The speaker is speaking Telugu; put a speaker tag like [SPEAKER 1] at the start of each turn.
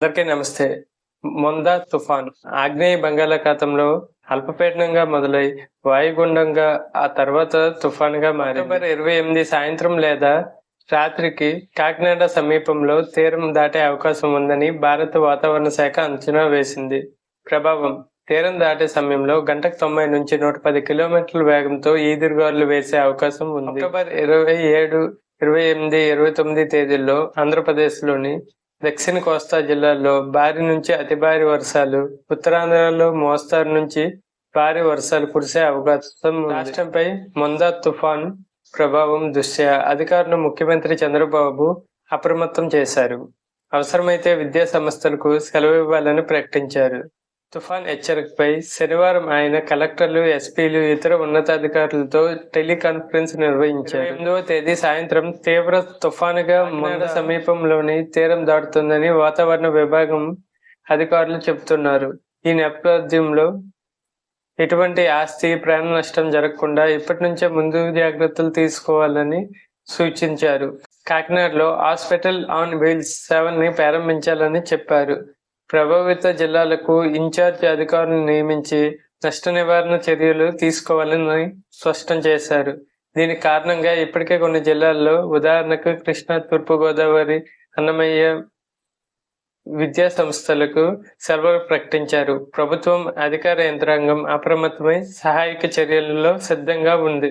[SPEAKER 1] అందరికీ నమస్తే. మొందా తుఫాన్. ఆగ్నేయ బంగాళాఖాతంలో అల్పపీడనంగా మొదలై వాయుగుండంగా ఆ తర్వాత తుఫాన్గా మారి అక్టోబర్ ఇరవై ఎనిమిది సాయంత్రం లేదా రాత్రికి కాకినాడ సమీపంలో తీరం దాటే అవకాశం ఉందని భారత వాతావరణ శాఖ అంచనా వేసింది. ప్రభావం తీరం దాటే సమయంలో గంటకు తొంభై నుంచి నూట పది కిలోమీటర్ల వేగంతో ఈదురుగాలు వేసే అవకాశం ఉంది. అక్టోబర్ ఇరవై ఏడు ఇరవై ఎనిమిది ఇరవై తొమ్మిది తేదీల్లో ఆంధ్రప్రదేశ్లోని దక్షిణ కోస్తా జిల్లాల్లో భారీ నుంచి అతి భారీ వర్షాలు ఉత్తరాంధ్రలో మోస్తారు నుంచి భారీ వర్షాలు కురిసే అవకాశం రాష్ట్రంపై మొందా తుఫాన్ ప్రభావం దృష్ట్యా అధికారులు ముఖ్యమంత్రి చంద్రబాబు అప్రమత్తం చేశారు. అవసరమైతే విద్యా సంస్థలకు సెలవు ఇవ్వాలని ప్రకటించారు. తుఫాన్ హెచ్చరికపై శనివారం ఆయన కలెక్టర్లు ఎస్పీలు ఇతర ఉన్నతాధికారులతో టెలికాన్ఫరెన్స్ నిర్వహించారు. ఎనిమిదవ తేదీ సాయంత్రం తీవ్ర తుఫానుగా మొండ సమీపంలోని తీరం దాటుతుందని వాతావరణ విభాగం అధికారులు చెబుతున్నారు. ఈ నేపథ్యంలో ఎటువంటి ఆస్తి ప్రాణ నష్టం జరగకుండా ఇప్పటి నుంచే ముందు జాగ్రత్తలు తీసుకోవాలని సూచించారు. కాకినాడలో హాస్పిటల్ ఆన్ వీల్స్ సేవల్ని ప్రారంభించాలని చెప్పారు. ప్రభావిత జిల్లాలకు ఇన్ఛార్జ్ అధికారులను నియమించి నష్ట నివారణ చర్యలు తీసుకోవాలని స్పష్టం చేశారు. దీని కారణంగా ఇప్పటికే కొన్ని జిల్లాల్లో ఉదాహరణకు కృష్ణా తూర్పు గోదావరి అన్నమయ్య విద్యా సంస్థలకు సెలవులు ప్రకటించారు. ప్రభుత్వం అధికార యంత్రాంగం అప్రమత్తమై సహాయక చర్యలలో సిద్ధంగా ఉంది.